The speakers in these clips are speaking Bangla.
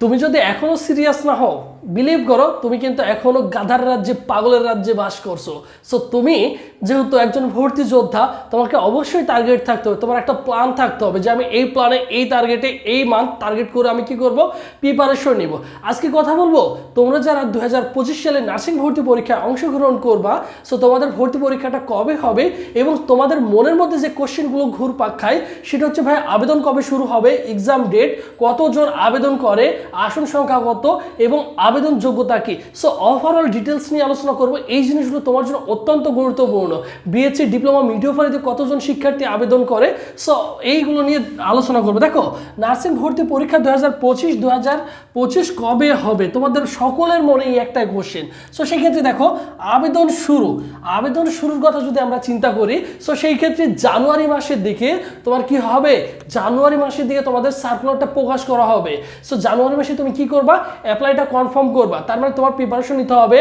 তুমি যদি এখনও সিরিয়াস না হও বিলিভ করো, তুমি কিন্তু এখনও গাধার রাজ্যে, পাগলের রাজ্যে বাস করছ। সো তুমি যেহেতু একজন ভর্তি যোদ্ধা, তোমাকে অবশ্যই টার্গেট থাকতে হবে। তোমার একটা প্ল্যান থাকতে হবে যে আমি এই প্ল্যানে এই টার্গেটে এই মান্থ টার্গেট করে আমি কি করব? প্রিপারেশন নিব। আজকে কথা বলব, তোমরা যারা দু হাজার পঁচিশ সালে নার্সিং ভর্তি পরীক্ষায় অংশগ্রহণ করবা সো তোমাদের ভর্তি পরীক্ষাটা কবে হবে এবং তোমাদের মনের মধ্যে যে কোশ্চেনগুলো ঘুরপাক খায়, সেটা হচ্ছে, ভাই, আবেদন কবে শুরু হবে? এক্সাম ডেট কতজন আবেদন করে? আসন সংখ্যা কত? এবং আবেদন যোগ্যতা কি সো ওভারঅল ডিটেলস নিয়ে আলোচনা করব। এই জিনিসগুলো তোমার জন্য অত্যন্ত গুরুত্বপূর্ণ। বিএসসি ডিপ্লোমা মিডিওফারিতে কতজন শিক্ষার্থী আবেদন করে? সো এইগুলো নিয়ে আলোচনা করব। দেখো, নার্সিং ভর্তি পরীক্ষা দু হাজার পঁচিশ পঁচিশ কবে হবে? তোমাদের সকলের মনে এই একটাই কোশ্চেন সো সেই ক্ষেত্রে দেখো, আবেদন শুরু। আবেদন শুরুর কথা যদি আমরা চিন্তা করি সো সেই ক্ষেত্রে জানুয়ারি মাসের দিকে তোমার কি হবে? জানুয়ারি মাসের দিকে তোমাদের সার্কুলারটা প্রকাশ করা হবে। সো জানুয়ারি মাসে তুমি কি করবা? অ্যাপ্লাইটা কনফার্ম করবা, তার মানে তোমার প্রিপারেশন নিতে হবে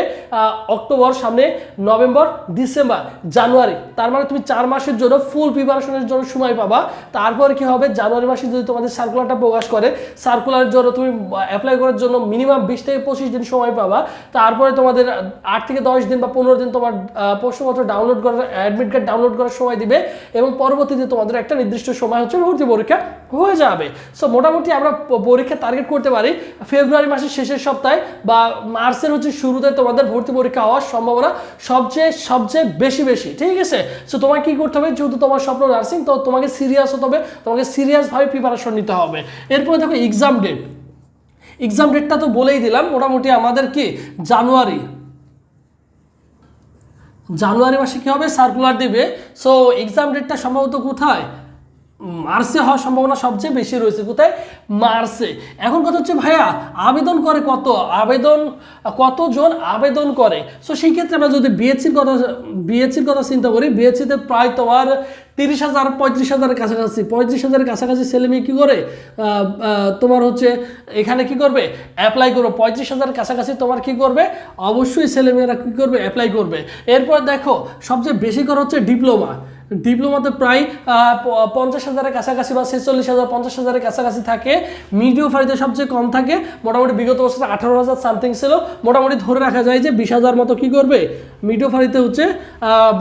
অক্টোবর সামনে নভেম্বর ডিসেম্বর জানুয়ারি। তার মানে তুমি চার মাসের জন্য ফুল প্রিপারেশনের জন্য সময় পাবা। তারপরে কি হবে? জানুয়ারি মাসে যদি তোমাদের সার্কুলারটা প্রকাশ করে সার্কুলারের জন্য তুমি অ্যাপ্লাই করার জন্য মিনিমাম বিশ থেকে পঁচিশ দিন সময় পাবা। তারপরে তোমাদের আট থেকে দশ দিন বা পনেরো দিন তোমার প্রশ্নপত্র ডাউনলোড করার অ্যাডমিট কার্ড ডাউনলোড করার সময় দিবে এবং পরবর্তীতে তোমাদের একটা নির্দিষ্ট সময় হচ্ছে ভর্তি পরীক্ষা হয়ে যাবে। সো মোটামুটি আমরা পরীক্ষা টার্গেট করতে পারি ফেব্রুয়ারি মাসের শেষের সপ্তাহে। বা মার্চের হচ্ছে শুরুতে তোমাদের ভর্তি পরীক্ষা হওয়ার সম্ভাবনা সবচেয়ে সবচেয়ে বেশি বেশি। ঠিক আছে? সো তোমাকে কি করতে হবে? যেহেতু তোমার স্বপ্ন নার্সিং তো তোমাকে সিরিয়াস হতে হবে, তোমাকে সিরিয়াসভাবে প্রিপারেশন নিতে হবে। এরপরে দেখো এক্সাম ডেট এক্সাম ডেটটা তো বলেই দিলাম, মোটামুটি আমাদের কি? জানুয়ারি। জানুয়ারি মাসে কি হবে? সার্কুলার দেবে। সো এক্সাম ডেটটা সম্ভবত কোথায়? মার্চে হওয়ার সম্ভাবনা সবচেয়ে বেশি রয়েছে। কোথায়? মার্সে এখন কথা হচ্ছে, ভাইয়া, আবেদন করে কত? আবেদন, কতজন আবেদন করে? সো সেই ক্ষেত্রে আমরা যদি বিএসসির কথা বিএসসির কথা চিন্তা করি বিএসসিতে প্রায় তোমার তিরিশ হাজার, পঁয়ত্রিশ হাজারের কাছাকাছি, পঁয়ত্রিশ হাজারের কাছাকাছি ছেলে মেয়ে কী করে? তোমার হচ্ছে এখানে কি করবে? অ্যাপ্লাই করবে। পঁয়ত্রিশ হাজার কাছাকাছি তোমার কি করবে? অবশ্যই ছেলেমেয়েরা কী করবে? অ্যাপ্লাই করবে। এরপর দেখো, সবচেয়ে বেশি করে হচ্ছে ডিপ্লোমা। ডিপ্লোমাতে প্রায় পঞ্চাশ হাজারের কাছাকাছি বা ছেচল্লিশ হাজার, পঞ্চাশ হাজারের কাছাকাছি থাকে। মিডিও ফারিতে সবচেয়ে কম থাকে। মোটামুটি বিগত বছর আঠারো হাজার সামথিং ছিল। মোটামুটি ধরে রাখা যায় যে বিশ হাজার মতো কী করবে? মিডিও ফারিতে হচ্ছে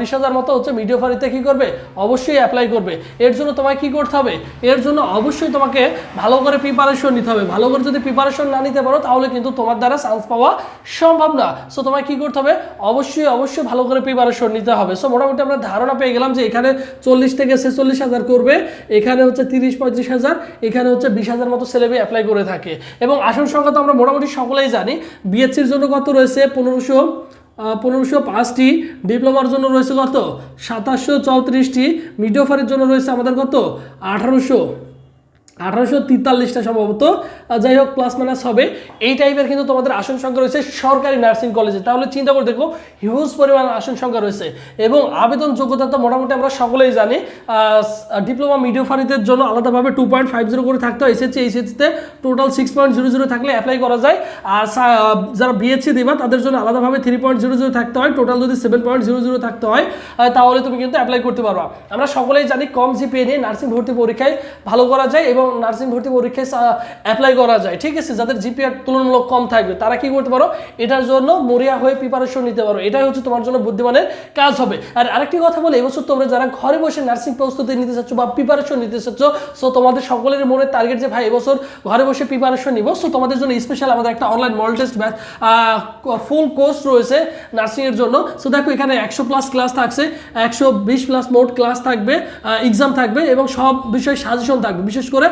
বিশ হাজার মতো হচ্ছে মিডিও ফারিতে কী করবে? অবশ্যই অ্যাপ্লাই করবে। এর জন্য তোমায় কি করতে হবে? এর জন্য অবশ্যই তোমাকে ভালো করে প্রিপারেশন নিতে হবে। ভালো করে যদি প্রিপারেশন না নিতে পারো, তাহলে কিন্তু তোমার দ্বারা চান্স পাওয়া সম্ভব না। সো তোমায় কী করতে হবে? অবশ্যই অবশ্যই ভালো করে প্রিপারেশন নিতে হবে। সো মোটামুটি আমরা ধারণা পেয়ে গেলাম যে এখানে চল্লিশ থেকে ছেচল্লিশ হাজার করবে, এখানে হচ্ছে তিরিশ, পঁয়ত্রিশ হাজার, এখানে হচ্ছে বিশ হাজার মতো সেলেবি অ্যাপ্লাই করে থাকে। এবং আসন সংখ্যা তো আমরা মোটামুটি সকলেই জানি বিএসসির জন্য কত রয়েছে? পনেরোশো পনেরোশো পাঁচটি, ডিপ্লোমার জন্য রয়েছে কত? সাতাশশো চৌত্রিশটি মিডিওফারের জন্য রয়েছে আমাদের কত? আঠারোশো। আঠারোশো তেতাল্লিশটা সম্ভবত। যাই হোক প্লাস মাইনাস হবে। এই টাইপের কিন্তু তোমাদের আসন সংখ্যা রয়েছে সরকারি নার্সিং কলেজে তাহলে চিন্তা করে দেখো হিউজ পরিমাণ আসন সংখ্যা রয়েছে। এবং আবেদন যোগ্যতা তো মোটামুটি আমরা সকলেই জানি। ডিপ্লোমা মিডিওফারিদের জন্য আলাদাভাবে টু পয়েন্ট ফাইভ জিরো করে থাকতে হয়। SSC এইচএসসিতে total six point zero zero থাকলে অ্যাপ্লাই করা যায়। আর যারা বিএসসি দিবা, তাদের জন্য আলাদাভাবে থ্রি পয়েন্ট জিরো জিরো থাকতে হয়। টোটাল যদি সেভেন পয়েন্ট জিরো জিরো থাকতে হয় তাহলে তুমি কিন্তু অ্যাপ্লাই করতে পারবা। আমরা সকলেই জানি, কম জিপিএ নিয়ে নার্সিং ভর্তি পরীক্ষায় ভালো করা যায় এবং নার্সিং ভর্তি পরীক্ষায় অ্যাপ্লাই করা যায়। ঠিক আছে? যাদের জিপিআর তুলনামূলক কম থাকবে, তারা কি করতে পারো? এটার জন্য মরিয়া হয়ে প্রিপারেশন নিতে পারো। এটাই হচ্ছে তোমার জন্য বুদ্ধিমানের কাজ হবে। আর আরেকটি কথা বলে, এবছর তোমরা যারা ঘরে বসে নার্সিং প্রস্তুতি নিতে চাচ্ছ বা প্রিপারেশন নিতে চাচ্ছ সো তোমাদের সকলের মনে টার্গেট যে, ভাই, এবছর ঘরে বসে প্রিপারেশন নিব। সো তোমাদের জন্য স্পেশাল আমাদের একটা online model test batch full course রয়েছে নার্সিংয়ের জন্য। সো দেখো, এখানে একশো প্লাস ক্লাস থাকছে, একশো বিশ প্লাস মোট ক্লাস থাকবে এক্সাম থাকবে এবং সব বিষয়ে সাজেশন থাকবে। বিশেষ করে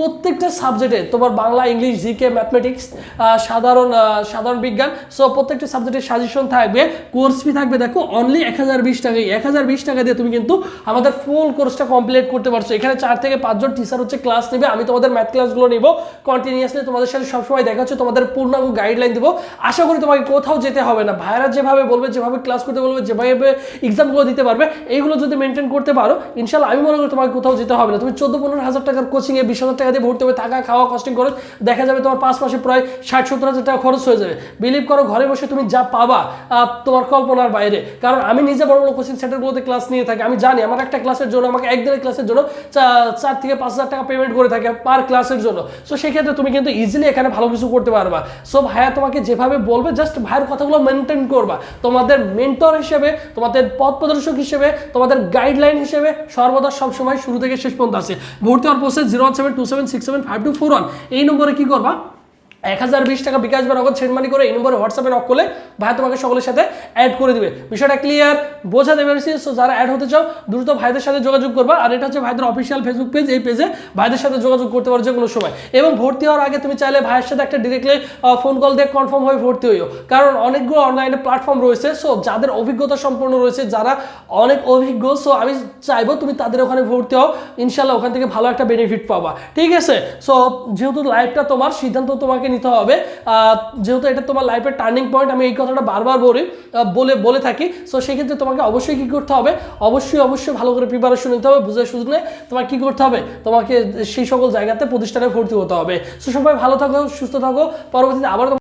প্রত্যেকটা সাবজেক্টে তোমার বাংলা, ইংলিশ, জিকে ম্যাথমেটিক্স সাধারণ সাধারণ বিজ্ঞান সো প্রত্যেকটা সাবজেক্টের সাজেশন থাকবে কোর্স ফি থাকবে, দেখো অনলি এক হাজার বিশ টাকায়, এক হাজার বিশ টাকা দিয়ে তুমি কিন্তু আমাদের ফুল কোর্সটা কমপ্লিট করতে পারছ। এখানে চার থেকে পাঁচজন টিচার হচ্ছে ক্লাস নেবে, আমি তোমাদের ম্যাথ ক্লাসগুলো নিব কন্টিনিউয়াসলি তোমাদের সাথে সবসময় দেখা হচ্ছে, তোমাদের পূর্ণাঙ্গ গাইডলাইন দিব। আশা করি তোমাকে কোথাও যেতে হবে না। ভাইরা যেভাবে বলবে, যেভাবে ক্লাস করতে বলবে, যেভাবে এক্সামগুলো দিতে পারবে, এইগুলো যদি মেনটেন করতে পারো ইনশাল্লাহ আমি মনে করি তোমাকে কোথাও যেতে হবে না। তুমি চোদ্দ, পনেরো হাজার টাকার কোচিংয়ে বিশ হাজার টাকা টাকা দিয়ে ভর্তি হবে থাকা, খাওয়া কস্টিং খরচ দেখা যাবে তোমার পাঁচ মাসে প্রায় ষাট, সত্তর হাজার টাকা খরচ হয়ে যাবে। বিলিভ করো, ঘরে বসে তুমি যা পাবা তোমার কল্পনার বাইরে। কারণ আমি নিজে বড় বড় কোচিং সেন্টারগুলোতে ক্লাস নিয়ে থাকি। আমি জানি আমার একটা ক্লাসের জন্য, আমাকে একদিনের ক্লাসের জন্য চার থেকে পাঁচ হাজার টাকা পেমেন্ট করে থাকে পার ক্লাসের জন্য। সো সেক্ষেত্রে তুমি কিন্তু ইজিলি এখানে ভালো কিছু করতে পারবা। সো ভাইয়া তোমাকে যেভাবে বলবে জাস্ট ভাইয়ের কথাগুলো মেনটেন করবা। তোমাদের মেন্টর হিসেবে, তোমাদের পথ প্রদর্শক হিসেবে, তোমাদের গাইডলাইন হিসেবে সর্বদা সবসময় শুরু থেকে শেষ পর্যন্ত আছে। ভর্তি হওয়ার process zero one seven two seven six seven five two four one এই নম্বরে কি করবা? এক হাজার বিশ টাকা বিকাশ বা নগদ সেন্ড মানি করে এই নম্বরে হোয়াটসঅ্যাপে নক করলে ভাই তোমাকে সকলের সাথে অ্যাড করে দিবে। বিষয়টা ক্লিয়ার বোঝাতে পেরেছি সো যারা অ্যাড হতে চাও, দ্রুত ভাইদের সাথে যোগাযোগ করবা। আর এটা হচ্ছে ভাইদের অফিসিয়াল ফেসবুক পেজ এই পেজে ভাইদের সাথে যোগাযোগ করতে পারো যে কোনো সময়। এবং ভর্তি হওয়ার আগে তুমি চাইলে ভাইয়ের সাথে একটা ডিরেক্টলি ফোন কল দিয়ে কনফার্ম হয়ে ভর্তি হইও। কারণ অনেকগুলো অনলাইনে প্ল্যাটফর্ম রয়েছে সো যাদের অভিজ্ঞতা সম্পন্ন রয়েছে, যারা অনেক অভিজ্ঞ সো আমি চাইব তুমি তাদের ওখানে ভর্তি হও। ইনশাল্লাহ ওখান থেকে ভালো একটা বেনিফিট পাবা। ঠিক আছে? সো যেহেতু লাইফটা তোমার, সিদ্ধান্ত তোমাকে নিতে হবে। যেহেতু এটা তোমার লাইফের টার্নিং পয়েন্ট আমি এই কথাটা বারবার বলি বলে বলে থাকি। সো সেক্ষেত্রে তোমাকে অবশ্যই কী করতে হবে? অবশ্যই অবশ্যই ভালো করে প্রিপারেশন নিতে হবে, বুঝে শুধু তোমার কী করতে হবে? তোমাকে সেই সকল জায়গাতে প্রতিষ্ঠানে ভর্তি হতে হবে। সো সবাই ভালো থাকো, সুস্থ থাকো। পরবর্তীতে আবার